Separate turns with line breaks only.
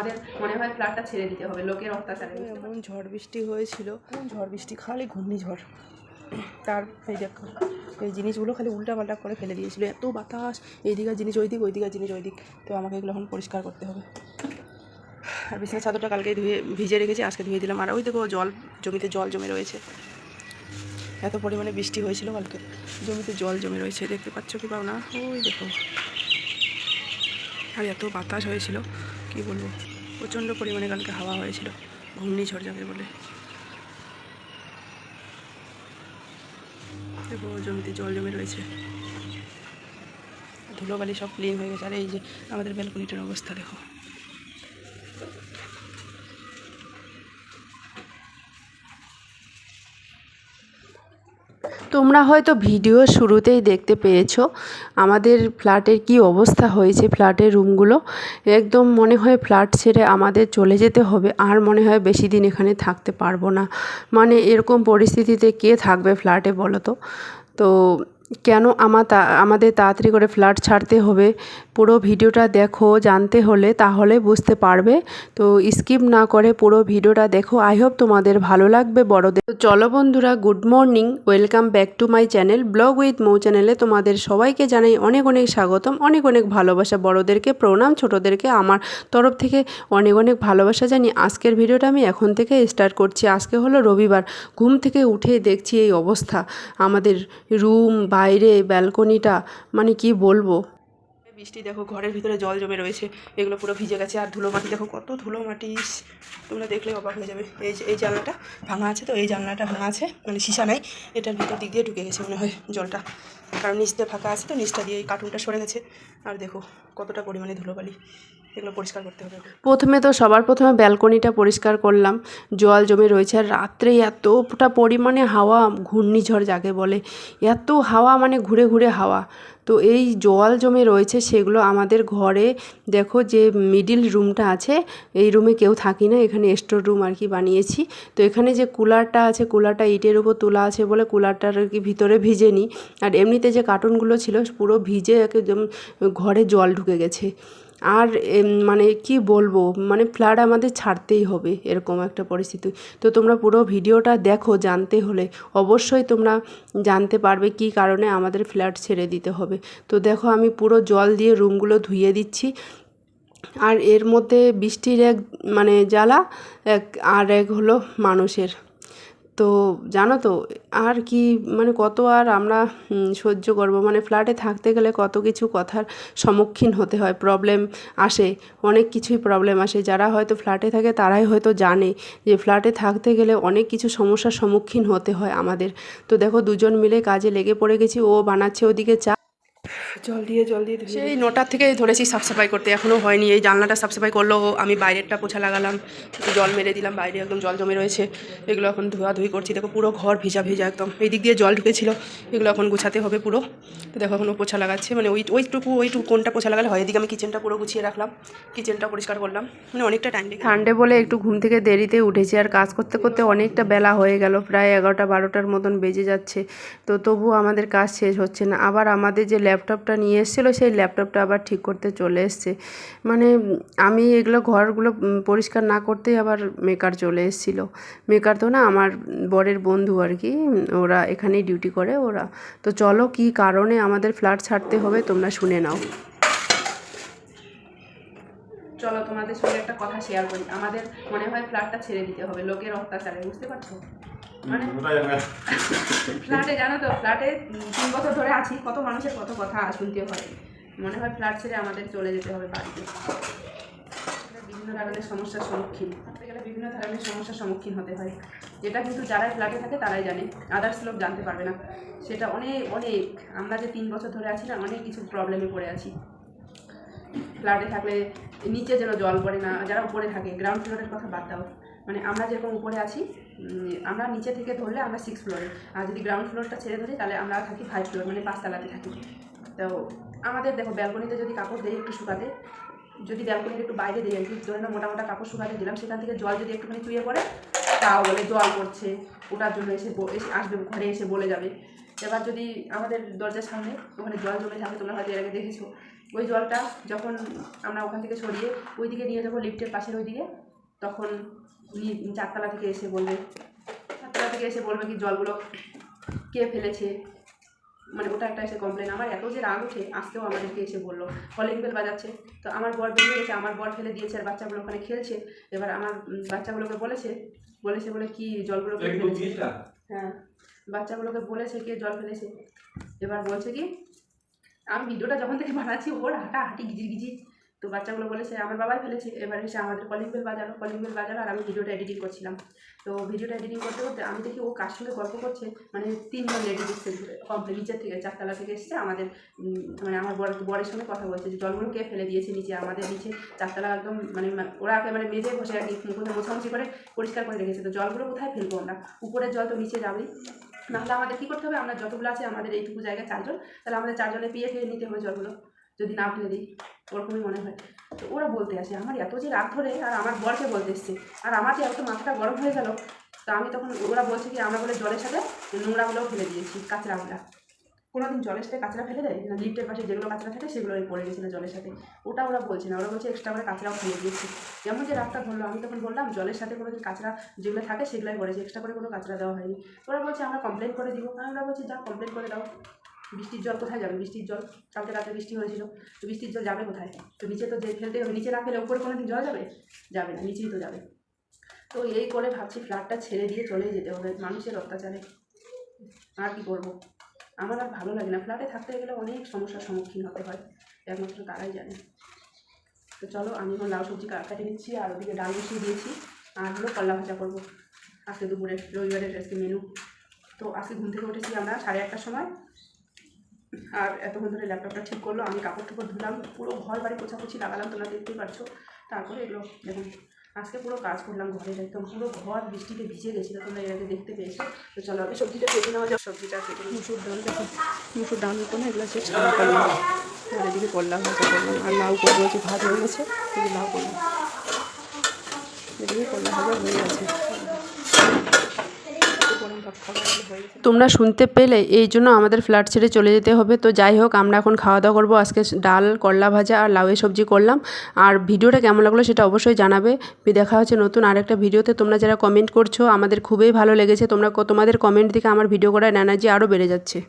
আমাদের মনে হয় ফ্ল্যাটটা ছেড়ে দিতে হবে লোকের অত্যাচারে
এমন ঝড় বৃষ্টি হয়েছিল ঝড় বৃষ্টি খালি ঘূর্ণিঝড়। তার এই দেখো এই জিনিসগুলো খালি উল্টা পাল্টা করে ফেলে দিয়েছিল এত বাতাস এইদিকের জিনিস ওই দিক ওই দিকের জিনিস ওই দিক তো আমাকে এগুলো এখন পরিষ্কার করতে হবে। আর বিছানার চাদরটা কালকে ধুয়ে ভিজে রেখেছি আজকে ধুয়ে দিলাম। আর ওই দেখো জল জমিতে জল জমে রয়েছে। এত পরিমাণে বৃষ্টি হয়েছিল কালকে। জমিতে জল জমে রয়েছে দেখতে পাচ্ছ কি পাও না? ওই দেখো। আর এত বাতাস হয়েছিল কি বলব? প্রচণ্ড পরিমাণে কালকে হাওয়া হয়েছিল। ঘূর্ণিঝড় যাবে বলে। জমিতে জল জমে রয়েছে। ধুলোবালি সব ক্লিন হয়ে গেছে। আর এই যে আমাদের ব্যালকনিটার অবস্থা, দেখো।
তোমরা হয়তো ভিডিও শুরুতেই দেখতে পেয়েছ আমাদের ফ্ল্যাটের কি অবস্থা হয়েছে ফ্ল্যাটের রুমগুলো। একদম মনে হয় ফ্ল্যাট ছেড়ে আমাদের চলে যেতে হবে, আর মনে হয় বেশি দিন এখানে থাকতে পারব না। মানে এরকম পরিস্থিতিতে কে থাকবে ফ্ল্যাটে বলো তো? তো কেন আমার আমাদের তাড়াতাড়ি করে ফ্ল্যাট ছাড়তে হবে? পুরো ভিডিওটা দেখো, জানতে হলে তাহলে বুঝতে পারবে। তো স্কিপ না করে পুরো ভিডিওটা দেখো। আই হোপ তোমাদের ভালো লাগবে বড়দের। তো চলো বন্ধুরা good morning welcome back to my channel vlog with Mou চ্যানেলে তোমাদের সবাইকে জানাই অনেক অনেক স্বাগতম, অনেক অনেক ভালোবাসা বড়দেরকে, প্রণাম ছোটোদেরকে, আমার তরফ থেকে অনেক অনেক ভালোবাসা জানি আজকের ভিডিওটা আমি এখন থেকে স্টার্ট করছি। আজকে হলো রবিবার, ঘুম থেকে উঠে দেখছি এই অবস্থা। আমাদের রুম বাইরে ব্যালকনিটা মানে কী বলব?
বৃষ্টি দেখো, ঘরের ভিতরে জল জমে রয়েছে, এগুলো পুরো ভিজে গেছে, আর ধুলো মাটি দেখো, কত ধুলো মাটি তোমরা দেখলে অবাক হয়ে যাবে। এই এই জানলাটা ভাঙা আছে তো, এই জানলাটা ভাঙা আছে মানে সীসা নাই, এটার ভিতর দিক দিয়ে ঢুকে গেছে মনে হয় জলটা। কারণ নিচ দিয়ে ফাঁকা আছে তো, নিচটা দিয়ে এই কার্টুনটা সরে গেছে। আর দেখো, কতটা পরিমাণে ধুলোবালি, এগুলো পরিষ্কার করতে হবে।
প্রথমে তো সবার প্রথমে ব্যালকনিটা পরিষ্কার করলাম, জল জমে রয়েছে, আর রাত্রে এতটা পরিমাণে হাওয়া, ঘূর্ণিঝড় যাকে বলে, এত হাওয়া মানে ঘুরে ঘুরে হাওয়া। তো এই জল জমে রয়েছে সেগুলো আমাদের ঘরে, দেখো যে মিডিল রুমটা আছে, এই রুমে কেউ থাকি না, এখানে স্টোর রুম আর কি বানিয়েছি। তো এখানে যে কুলারটা আছে, কুলারটা ইটের উপর তোলা আছে বলে কুলারটার আর কি ভিতরে ভিজে নিই আর এমনিতে যে কার্টুনগুলো ছিল, পুরো ভিজে একদম ঘরে জল ঢুকে গেছে। আর মানে কি বলব মানে ফ্ল্যাট আমাদের ছাড়তেই হবে, এরকম একটা পরিস্থিতি। তো তোমরা পুরো ভিডিওটা দেখো জানতে হলে, অবশ্যই তোমরা জানতে পারবে কি কারণে আমাদের ফ্ল্যাট ছেড়ে দিতে হবে। তো দেখো, আমি পুরো জল দিয়ে রুমগুলো ধুয়ে দিচ্ছি। আর এর মধ্যে বৃষ্টির এক মানে জ্বালা, এক, আর এক হলো মানুষের। তো জানো তো, আর কি মানে কত আর আমরা সহ্য করব? মানে ফ্ল্যাটে থাকতে গেলে কত কিছু কথার সম্মুখীন হতে হয় প্রবলেম আসে, অনেক কিছুই প্রবলেম আসে। যারা হয়তো ফ্ল্যাটে থাকে, তারাই হয়তো জানে যে ফ্ল্যাটে থাকতে গেলে অনেক কিছু সমস্যার সম্মুখীন হতে হয় আমাদের। তো দেখো, দুজন মিলে কাজে লেগে পড়ে গেছি, ও বানাচ্ছে ওদিকে চা
জল দিয়ে জল দিয়ে ধুয়ে সেই নটার থেকে ধরেছি সাফ সাফাই করতে এখনও হয়নি। এই জানলাটা সাফ সাফাই করল আমি বাইরেরটা পোছা লাগালাম একটু জল মেরে দিলাম বাইরে একদম জল জমে রয়েছে। এগুলো এখন ধোয়াধুয়ি করছি দেখো পুরো ঘর ভিজা ভিজা একদম। এই দিক দিয়ে জল ঢুকেছিল এগুলো এখন গুছাতে হবে পুরো। তো দেখো এখনও পোছা লাগাচ্ছে মানে ওই ওইটুকু ওইটুকু কোনটা পোছা লাগালে হয়? এদিকে আমি কিচেনটা পুরো গুছিয়ে রাখলাম কিচেনটা পরিষ্কার করলাম। মানে অনেকটা টাইম লেগে
সানডে বলে একটু ঘুম থেকে দেরিতে উঠেছি আর কাজ করতে করতে অনেকটা বেলা হয়ে গেল প্রায় এগারোটা বারোটার মতন বেজে যাচ্ছে। তো তবুও আমাদের কাজ শেষ হচ্ছে না। আবার আমাদের যে ল্যাপটপটা নিয়ে এসেছিল, সেই ল্যাপটপটা আবার ঠিক করতে চলে এসছে। মানে আমি এগুলো ঘরগুলো পরিষ্কার না করতেই আবার মেকার চলে এসেছিল। মেকার তো না আমার বরের বন্ধু আর কি, ওরা এখানেই ডিউটি করে ওরা। তো চলো কি কারণে আমাদের ফ্ল্যাট ছাড়তে হবে তোমরা শুনে নাও।
চলো তোমাদের সঙ্গে একটা কথা শেয়ার করি। আমাদের মনে হয় ফ্ল্যাটটা ছেড়ে দিতে হবে, লোকের অত্যাচারে, বুঝতে পারছ? ফ্ল্যাটে জানো তো ফ্ল্যাটে তিন বছর ধরে আছি কত মানুষের কত কথা শুনতে হয়। মনে হয় ফ্ল্যাট ছেড়ে আমাদের চলে যেতে হবে বাড়িতে। বিভিন্ন ধরনের সমস্যার সম্মুখীন। থাকতে গেলে বিভিন্ন ধরনের সমস্যার সম্মুখীন হতে হয়। যেটা কিন্তু যারাই ফ্ল্যাটে থাকে তারাই জানে। আদার্স লোক জানতে পারবে না। সেটা অনেক অনেক। আমরা যে তিন বছর ধরে আছি না অনেক কিছু প্রবলেমে পড়ে আছি। ফ্ল্যাটে থাকলে নিচে যেন জল পড়ে না যারা উপরে থাকে গ্রাউন্ড ফ্লোরের কথা বাদ দাও। মানে আমরা যেরকম উপরে আছি আমরা নিচে থেকে ধরলে আমরা সিক্স ফ্লোরে আর যদি গ্রাউন্ড ফ্লোরটা ছেড়ে ধরি, তাহলে আমরা থাকি ফাইভ ফ্লোর মানে পাঁচতলাতে থাকি। তো আমাদের দেখো ব্যালকনিতে যদি কাপড় দেই একটু শুকাতে, যদি ব্যালকনিতে একটু বাইরে দিই আর ধরে না মোটা মোটা কাপড় শুকাতে দিলাম, সেখান থেকে জল যদি একটুখানি চুয়ে পড়ে, তাও বলে জল পড়ছে, ওটার জন্য এসে আসবে, ঘরে এসে বলে যাবে। এবার যদি আমাদের দরজার সামনে ওখানে জল জমে থাকে, তোমরা হয়তো এর আগে দেখেছ। ওই জলটা যখন আমরা ওখান থেকে সরিয়ে ওইদিকে নিয়ে যাব লিফটের পাশের ওইদিকে তখন উনি চারতলা থেকে এসে বলবে চারতলা থেকে এসে বলবে কি জলগুলো কে ফেলেছে? মানে ওটা একটা এসে কমপ্লেন আমার এত যে রাগ উঠে আজকেও আমাদেরকে এসে বলল। কলিং বেল বাজাচ্ছে। তো আমার বর বেরিয়ে গেছে আমার বর ফেলে দিয়েছে আর বাচ্চাগুলো ওখানে খেলছে। এবার আমার বাচ্চাগুলোকে বলেছে বলেছে বলে কি জলগুলো ফেলেছে? হ্যাঁ বাচ্চাগুলোকে বলেছে কে জল ফেলেছে? এবার বলছে কি আমি ভিডিওটা যখন থেকে বানাচ্ছি ওর হাঁটা হাঁটি গিজির গিজির। তো বাচ্চাগুলো বলেছে, আমার বাবাই ফেলেছে। এবার এসে আমাদের কলিং বেল বাজালো কলিং বেল আর আমি ভিডিওটা এডিটিং করছিলাম। তো ভিডিওটা এডিটিং করতে করতে আমি দেখি ও কার সঙ্গে গল্প করছে মানে তিনজন লেডি এসছে কমপ্লিট নিচের থেকে, চারতলা থেকে এসছে, আমাদের মানে আমার বর, বরের সঙ্গে কথা বলছে যে, জলগুলো কে ফেলে দিয়েছে নিচে? আমাদের নিচে চারতলা একদম মানে ওরা একেবারে মেঝে বসে আর কি কোথাও মোছামুছি করে পরিষ্কার করে রেখেছে। তো জলগুলো কোথায় ফেলব আমরা? উপরের জল তো নিচে যাবেই। নাহলে আমাদের কী করতে হবে? আমরা যতগুলো আছে আমাদের এইটুকু জায়গায় চারজন, তাহলে আমাদের চারজনে পিয়ে খেয়ে নিতে হবে জলগুলো। যদি না ফেলে দিই, ওরকমই মনে হয়। তো ওরা বলতে আসে, আমার এত যে রাগ ধরে, আর আমার বরকে বলতে এসছে, আর আমার যে এত মাথাটা গরম হয়ে গেল, তা আমি তখন ওরা বলছে কি, আমরা বলে জলের সাথে নোংরাগুলোও ফেলে দিয়েছি, কাঁচরাগুলা। কোনোদিন জলের সাথে কাঁচরা ফেলে দেয়? না, লিফটের পাশে যেগুলো কাঁচরা থাকে, সেগুলো ওই পড়ে গেছিল জলের সাথে। ওটা ওরা বলছে না, ওরা বলছে এক্সট্রা করে কাঁচরাও ফেলে দিয়েছি। যেমন যে রাগটা ধরলো, আমি তখন বললাম, জলের সাথে কোনো কাঁচরা যেগুলো থাকে, সেগুলোই পড়েছে এক্সট্রা করে কোনো কাঁচরা দেওয়া হয়নি। ওরা বলছে, আমরা কমপ্লেন করে দিব। আমরা বলছি, যা কমপ্লেন করে দাও। বৃষ্টির জল কোথায় যাবে? বৃষ্টির জল, কালকে রাতে বৃষ্টি হয়েছিল, তো বৃষ্টির জল যাবে কোথায়? তো নিচে তো যে ফেলতে হবে, নিচে না ফেলে উপরে কোনো দিন জল যাবে? যাবে না, নিচেই তো যাবে। তো এই করে ভাবছি ফ্ল্যাটটা ছেড়ে দিয়ে চলেই যেতে হবে, মানুষের অত্যাচারে। আর কি করব? আমার আর ভালো লাগে না। ফ্ল্যাটে থাকতে গেলে অনেক সমস্যার সম্মুখীন হতে হয়, একমাত্র তারাই জানে। তো চলো, আমি এখন লাউ সবজি কা- কাটিয়ে নিচ্ছি, আর ওদিকে ডাল বসিয়ে দিয়েছি, আর হলো কল্লা ভাজা করব। আজকে দুপুরে, রবিবারের আজকে মেনু তো আজকে ঘুম থেকে উঠেছি আমরা সাড়ে আটটার সময়। আর এতক্ষণ ধরে ল্যাপটপটা ঠিক করল, আমি কাপড় টাপড় ধুলাম, পুরো ঘর বাড়ি পোছাপুছি লাগালাম, তোমরা দেখতেই পারছ। তারপরে এগুলো দেখুন, আজকে পুরো কাজ করলাম ঘরের একদম, পুরো ঘর বৃষ্টিতে ভিজে গেছিল, তোমরা এর আগে দেখতে পেয়েছ। তো চলো আমি সবজিটা কেটে নেওয়া যাক, সবজিটা কেটে
মুসুর ডাল, দেখো, মুসুর ডাল হতো না, এগুলো ছাড়া করলাম আর এদিকে করলা ভাজা করলাম, আর লাউ করব ভাত হয়ে গেছে লাউ করলাম এদিকে করলাম, হয়ে গেছে গরম ভাত খাবার হয়ে গেছে
তোমরা শুনতে পেলে, এই জন্য আমাদের ফ্ল্যাট ছেড়ে চলে যেতে হবে। তো যাই হোক, আমরা এখন খাওয়া দাওয়া করব। আজকে ডাল, করলা ভাজা আর লাউয়ের সবজি করলাম। আর ভিডিওটা কেমন লাগল সেটা অবশ্যই জানাবে। দেখা হচ্ছে নতুন আরেকটা ভিডিওতে। তোমরা যারা কমেন্ট করছ, আমাদের খুবই ভালো লেগেছে। তোমরা তোমাদের কমেন্ট দেখে আমার ভিডিও করার এনার্জি আরও বেড়ে যাচ্ছে।